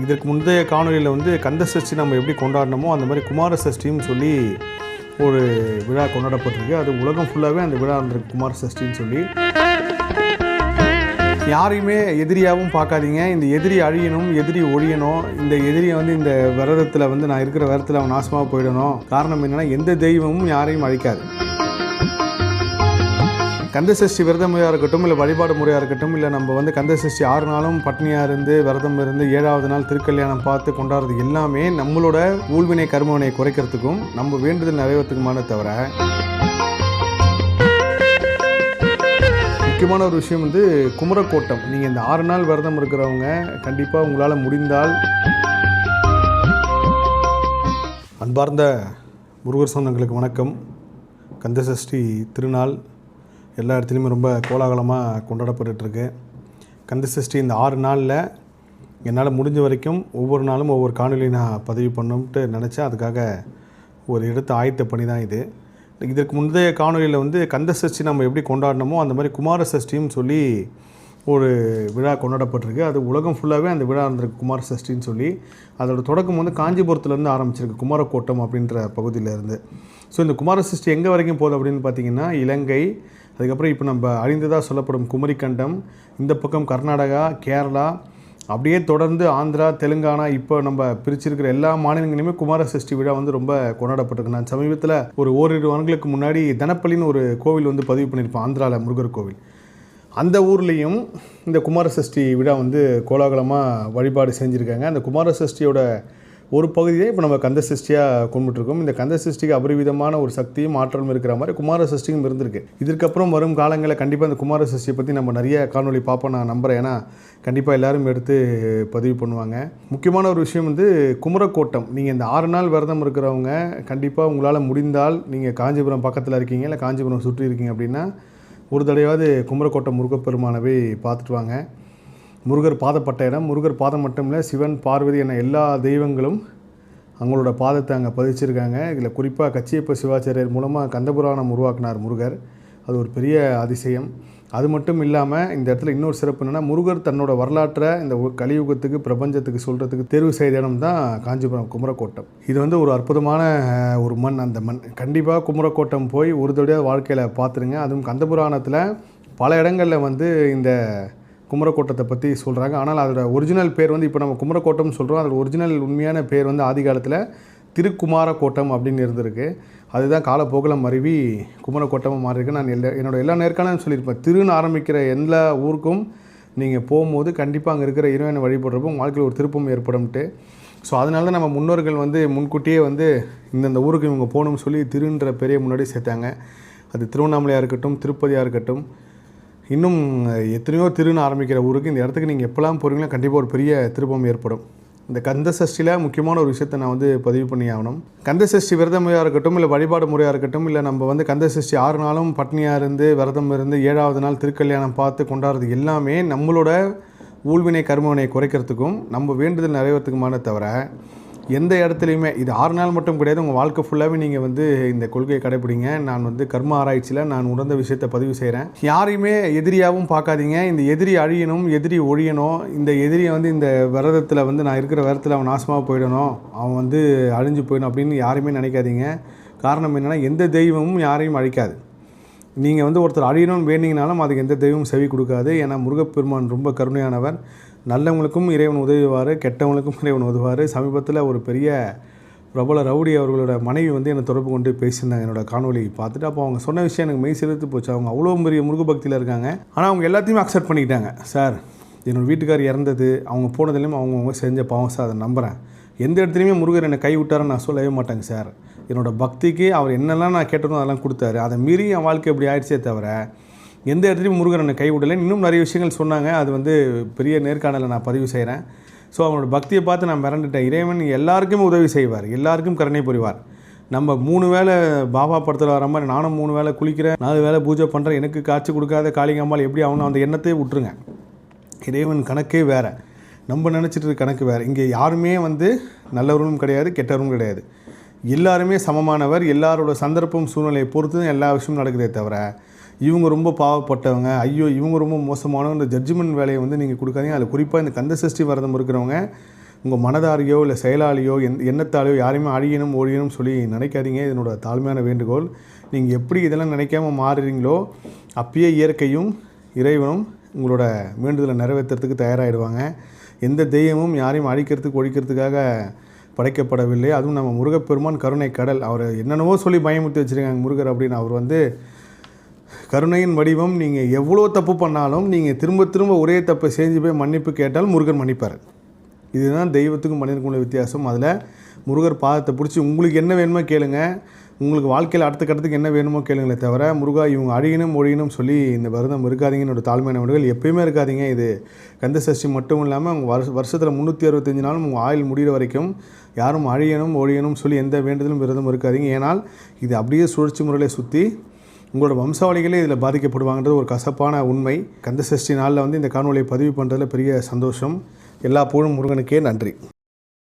இதற்கு முந்தைய காணொலியில் வந்து கந்த சஷ்டி நம்ம எப்படி கொண்டாடினோமோ அந்த மாதிரி குமார சஷ்டின்னு சொல்லி ஒரு விழா கொண்டாடப்பட்டிருக்கு. அது உலகம் ஃபுல்லாகவே அந்த விழா இருந்திருக்கு குமார சஷ்டின்னு சொல்லி. யாரையுமே எதிரியாகவும் பார்க்காதீங்க. இந்த எதிரி அழியணும் எதிரி ஒழியணும். இந்த எதிரியை வந்து இந்த விரதத்தில் வந்து நான் இருக்கிற விரதத்தில் அவன் நாசமாக போயிடணும். காரணம் என்னென்னா எந்த தெய்வமும் யாரையும் அழிக்காது. கந்தசஷ்டி விரத முறையாக இருக்கட்டும் இல்லை வழிபாடு முறையாக இருக்கட்டும் இல்லை நம்ம வந்து கந்தசஷ்டி ஆறு நாளும் பட்னியாக இருந்து விரதம் இருந்து ஏழாவது நாள் திருக்கல்யாணம் பார்த்து கொண்டாடுறது எல்லாமே நம்மளோட ஊழ்வினை கர்மவினை குறைக்கிறதுக்கும் நம்ம வேண்டுதல் நிறைவேறத்துக்குமான தவிர முக்கியமான ஒரு விஷயம் வந்து குமரக்கோட்டம். நீங்கள் இந்த ஆறு நாள் விரதம் இருக்கிறவங்க கண்டிப்பாக உங்களால் முடிந்தால் அன்பார்ந்த முருகர் சொந்தங்களுக்கு வணக்கம். கந்தசஷ்டி திருநாள் எல்லா இடத்துலையுமே ரொம்ப கோலாகலமாக கொண்டாடப்பட்டுருக்கு கந்தசஷ்டி இந்த ஆறு நாளில் என்னால் முடிஞ்ச வரைக்கும் ஒவ்வொரு நாளும் ஒவ்வொரு காணொலி நான் பதிவு பண்ணணும்ட்டு நினச்சேன். அதுக்காக ஒரு இடத்தை ஆயத்த பணி தான் இது. இதற்கு முந்தைய காணொலியில் வந்து கந்த சஷ்டி நம்ம எப்படி கொண்டாடினோமோ அந்த மாதிரி குமார சஷ்டின்னு சொல்லி ஒரு விழா கொண்டாடப்பட்டிருக்கு. அது உலகம் ஃபுல்லாகவே அந்த விழா இருந்திருக்கு குமார சஷ்டின்னு சொல்லி. அதோட தொடக்கம் வந்து காஞ்சிபுரத்துலேருந்து ஆரம்பிச்சிருக்கு குமாரக்கோட்டம் அப்படின்ற பகுதியிலேருந்து. ஸோ இந்த குமார சஷ்டி எங்கே வரைக்கும் போகுது அப்படின்னு பார்த்தீங்கன்னா இலங்கை அதுக்கப்புறம் இப்போ நம்ம அழிந்ததாக சொல்லப்படும் குமரிக்கண்டம் இந்த பக்கம் கர்நாடகா கேரளா அப்படியே தொடர்ந்து ஆந்திரா தெலுங்கானா இப்போ நம்ம பிரிச்சிருக்கிற எல்லா மாநிலங்களிலுமே குமார சஷ்டி விழா வந்து ரொம்ப கொண்டாடப்பட்டிருக்கு. நான் சமீபத்தில் ஒரு ஓரிரு வாரங்களுக்கு முன்னாடி தனப்பள்ளின்னு ஒரு கோவில் வந்து பதிவு பண்ணியிருப்பேன் ஆந்திராவில் முருகர் கோவில். அந்த ஊர்லேயும் இந்த குமார சஷ்டி விழா வந்து கோலாகலமாக வழிபாடு செஞ்சுருக்காங்க. அந்த குமார சஷ்டியோட ஒரு பகுதியை இப்போ நம்ம கந்த சஷ்டியாக கும்பிட்டுருக்கோம். இந்த கந்த சஷ்டிக்கு அபரிவிதமான ஒரு சக்தியும் ஆற்றலும் இருக்கிற மாதிரி குமார சஷ்டியும் இருந்திருக்கு. இதற்கப்புறம் வரும் காலங்களில் கண்டிப்பாக இந்த குமார சஷ்டியை பற்றி நம்ம நிறைய காணொலி பார்ப்போம் நான் நம்புகிறேன் ஏன்னா கண்டிப்பாக எல்லோரும் எடுத்து பதிவு பண்ணுவாங்க. முக்கியமான ஒரு விஷயம் வந்து குமரக்கோட்டம். நீங்கள் இந்த ஆறு நாள் விரதம் இருக்கிறவங்க கண்டிப்பாக உங்களால் முடிந்தால் நீங்கள் காஞ்சிபுரம் பக்கத்தில் இருக்கீங்க இல்லை காஞ்சிபுரம் சுற்றி இருக்கீங்க அப்படின்னா ஒரு தடவையாவது குமரக்கோட்டம் முருகப்பெருமானவை பார்த்துட்டு வாங்க. முருகர் பாதப்பட்ட இடம். முருகர் பாதம் மட்டும் இல்லை சிவன் பார்வதி என எல்லா தெய்வங்களும் அவங்களோட பாதத்தை அங்கே பதிச்சிருக்காங்க. இதில் குறிப்பாக கச்சியப்ப சிவாச்சாரியர் மூலமாக கந்தபுராணம் உருவாக்கினார் முருகர். அது ஒரு பெரிய அதிசயம். அது மட்டும் இல்லாமல் இந்த இடத்துல இன்னொரு சிறப்பு என்னென்னா முருகர் தன்னோட வரலாற்றை இந்த கலியுகத்துக்கு பிரபஞ்சத்துக்கு சொல்கிறதுக்கு தேர்வு செய்த இடம் தான் காஞ்சிபுரம் குமரக்கோட்டம். இது வந்து ஒரு அற்புதமான ஒரு மண் அந்த மண். கண்டிப்பாக குமரக்கோட்டம் போய் ஒரு தடவையாக வாழ்க்கையில் பார்த்துருங்க. அதுவும் கந்தபுராணத்தில் பல இடங்களில் வந்து இந்த குமரக்கோட்டத்தை பற்றி சொல்கிறாங்க ஆனால் அதோட ஒரிஜினல் பேர் வந்து இப்போ நம்ம குமரக்கோட்டம்னு சொல்கிறோம் அதோட ஒரிஜினல் உண்மையான பேர் வந்து ஆதி காலத்தில் திருக்குமாரக்கோட்டம் அப்படின்னு இருந்திருக்கு. அதுதான் காலப்போக்கில் மருவி குமரக்கோட்டமாக மாறியிருக்கு. நான் எல்லா என்னோட எல்லா நேர்காணலும் சொல்லியிருப்பேன். திருன்னு ஆரம்பிக்கிற எல்லா ஊருக்கும் நீங்கள் போகும்போது கண்டிப்பாக அங்கே இருக்கிற இறைவனை வழிபடுறப்போ வாழ்க்கையில் ஒரு திருப்பம் ஏற்படும்ட்டு. ஸோ அதனால தான் நம்ம முன்னோர்கள் வந்து முன்கூட்டியே வந்து இந்தந்த ஊருக்கு இவங்க போகணும்னு சொல்லி திருன்ற பெரிய முன்னாடி சேர்த்தாங்க. அது திருவண்ணாமலையாக இருக்கட்டும் திருப்பதியாக இருக்கட்டும். இன்னும் எத்தனையோ திருன்னு ஆரம்பிக்கிற ஊருக்கு இந்த இடத்துக்கு நீங்கள் எப்போல்லாம் போகிறீங்களோ கண்டிப்பாக ஒரு பெரிய திருப்பம் ஏற்படும். இந்த கந்த சஷ்டியில் முக்கியமான ஒரு விஷயத்தை நான் வந்து பதிவு பண்ணி ஆகணும். கந்த சஷ்டி விரத முறையாக இருக்கட்டும் இல்லை வழிபாடு முறையாக இருக்கட்டும் இல்லை நம்ம வந்து கந்த சஷ்டி ஆறு நாளும் பட்னியாக இருந்து விரதம் இருந்து ஏழாவது நாள் திருக்கல்யாணம் பார்த்து கொண்டாடுறது எல்லாமே நம்மளோட ஊழ்வினை கர்மவினை குறைக்கிறதுக்கும் நம்ம வேண்டுதல் நிறைவேறத்துக்குமான தவிர எந்த இடத்துலையுமே இது ஆறு நாள் மட்டும் கிடையாது உங்கள் வாழ்க்கை ஃபுல்லாகவே நீங்கள் வந்து இந்த கொள்கையை கடைப்பிடிங்க. நான் வந்து கர்ம ஆராய்ச்சியில் நான் உணர்ந்த விஷயத்தை பதிவு செய்கிறேன் யாரையுமே எதிரியாகவும் பார்க்காதீங்க. இந்த எதிரி அழியணும் எதிரி ஒழியணும். இந்த எதிரியை வந்து இந்த விரதத்தில் வந்து நான் இருக்கிற விரதத்தில் அவன் நாசமாக போயிடணும். அவன் வந்து அழிஞ்சு போயிடணும் அப்படின்னு யாருமே நினைக்காதீங்க. காரணம் என்னென்னா எந்த தெய்வமும் யாரையும் அழிக்காது. நீங்கள் வந்து ஒருத்தர் அழியணும்னு வேண்டிங்கனாலும் அதுக்கு எந்த தெய்வமும் செவி கொடுக்காது. ஏன்னா முருகப்பெருமான் ரொம்ப கருணையானவர். நல்லவங்களுக்கும் இறைவன் உதவிவார் கெட்டவங்களுக்கும் இறைவன் உதவுவார். சமீபத்தில் ஒரு பெரிய பிரபல ரவுடி அவர்களோட மனைவி வந்து என்னை தொடர்பு கொண்டு பேசியிருந்தாங்க என்னோட காணொலி பார்த்துட்டு. அப்போ அவங்க சொன்ன விஷயம் எனக்கு மெய் சிலிர்த்து போச்சு. அவங்க அவ்வளோ பெரிய முருக பக்தியில் இருக்காங்க. ஆனால் அவங்க எல்லாத்தையுமே அக்செப்ட் பண்ணிக்கிட்டாங்க. சார் என்னோட வீட்டுக்கார் இறந்தது. அவங்க போனதுலேயும் அவங்கவுங்க செஞ்ச பாவம் சார் அதை நம்புகிறேன் எந்த இடத்துலையுமே முருகர் என்னை கை விட்டாருன்னு நான் சொல்லவே மாட்டேங்க சார். என்னோடய பக்திக்கு அவர் என்னெல்லாம் நான் கேட்டனோ அதெல்லாம் கொடுத்தாரு. அதை மீறி என் வாழ்க்கை இப்படி ஆயிடுச்சே தவிர எந்த இடத்துலையும் முருகனை கைவிடலை. இன்னும் நிறைய விஷயங்கள் சொன்னாங்க. அது வந்து பெரிய நேர்காணலை நான் பதிவு செய்கிறேன். ஸோ அவனோட பக்தியை பார்த்து நான் மிரண்டுட்டேன். இறைவன் எல்லாருக்குமே உதவி செய்வார். எல்லாருக்கும் கருணை புரிவார். நம்ம மூணு வேளை பாபா படத்தில் வர மாதிரி நானும் மூணு வேளை குளிக்கிறேன். நாலு வேளை பூஜை பண்ணுறேன் எனக்கு காட்சி கொடுக்காத காளிங்கம்மாள் எப்படி அவனை அந்த எண்ணத்தையே விட்டுருங்க. இறைவன் கணக்கே வேறு. நம்ம நினச்சிட்டு கணக்கு வேறு. இங்கே யாருமே வந்து நல்லவரும் கிடையாது கெட்டவரும் கிடையாது. எல்லாருமே சமமானவர். எல்லாரோட சந்தர்ப்பம் சூழ்நிலையை பொறுத்து தான் எல்லா விஷயமும் நடக்குதே தவிர இவங்க ரொம்ப பாவப்பட்டவங்க. ஐயோ இவங்க ரொம்ப மோசமானவங்க. இந்த ஜட்ஜ்மெண்ட் வேலையை வந்து நீங்கள் கொடுக்காதீங்க. அதில் குறிப்பாக இந்த கந்த சஷ்டி விரதம் இருக்கிறவங்க உங்கள் மனதாரியோ இல்லை செயலாளியோ எந் எண்ணத்தாலேயோ யாரையுமே அழியணும் ஒழியணும் சொல்லி நினைக்காதீங்க. இதனோட தாழ்மையான வேண்டுகோள். நீங்கள் எப்படி இதெல்லாம் நினைக்காம மாறுறீங்களோ அப்பயே இயற்கையும் இறைவனும் உங்களோட வேண்டுதலை நிறைவேற்றுறதுக்கு தயாராகிடுவாங்க எந்த தெய்வமும் யாரையும் அழிக்கிறதுக்கு ஒழிக்கிறதுக்காக படைக்கப்படவில்லை. அதுவும் நம்ம முருகப்பெருமான் கருணை கடல். அவர் என்னென்னவோ சொல்லி பயமுத்தி வச்சுருக்காங்க முருகர் அப்படின்னு. அவர் வந்து கருணையின் வடிவம் நீங்கள் எவ்வளோ தப்பு பண்ணாலும் நீங்கள் திரும்ப திரும்ப ஒரே தப்பை செஞ்சு போய் மன்னிப்பு கேட்டால் முருகன் மன்னிப்பார். இதுதான் தெய்வத்துக்கும் மனிதனுக்கும் உள்ள வித்தியாசம். அதில் முருகர் பாதத்தை பிடிச்சி உங்களுக்கு என்ன வேணுமோ கேளுங்க. உங்களுக்கு வாழ்க்கையில் அடுத்த கட்டத்துக்கு என்ன வேணுமோ கேளுங்களே தவிர முருகா இவங்க அழியணும் ஒழியணும் சொல்லி இந்த வருதம் இருக்காதீங்கன்னு என்னோட தாழ்மையான வேண்டுகள் எப்பயுமே இருக்காதீங்க. இது கந்த சஷ்டி மட்டும் இல்லாமல் உங்கள் வருஷ வருஷத்தில் முந்நூற்றி அறுபத்தஞ்சு நாளும் உங்கள் ஆயுள் முடிகிற வரைக்கும் யாரும் அழியணும் ஒழியணும் சொல்லி எந்த வேண்டுதலும் விரதம் இருக்காதிங்க. ஏனால் இது அப்படியே சுழற்சி முறையில் சுற்றி உங்களோட வம்சாவளிகளே இதில் பாதிக்கப்படுவாங்கன்றது ஒரு கசப்பான உண்மை. கந்த சஷ்டி நாளில் வந்து இந்த காணொலியை பதிவு பண்ணுறதுல பெரிய சந்தோஷம். எல்லா புகழும் முருகனுக்கே நன்றி.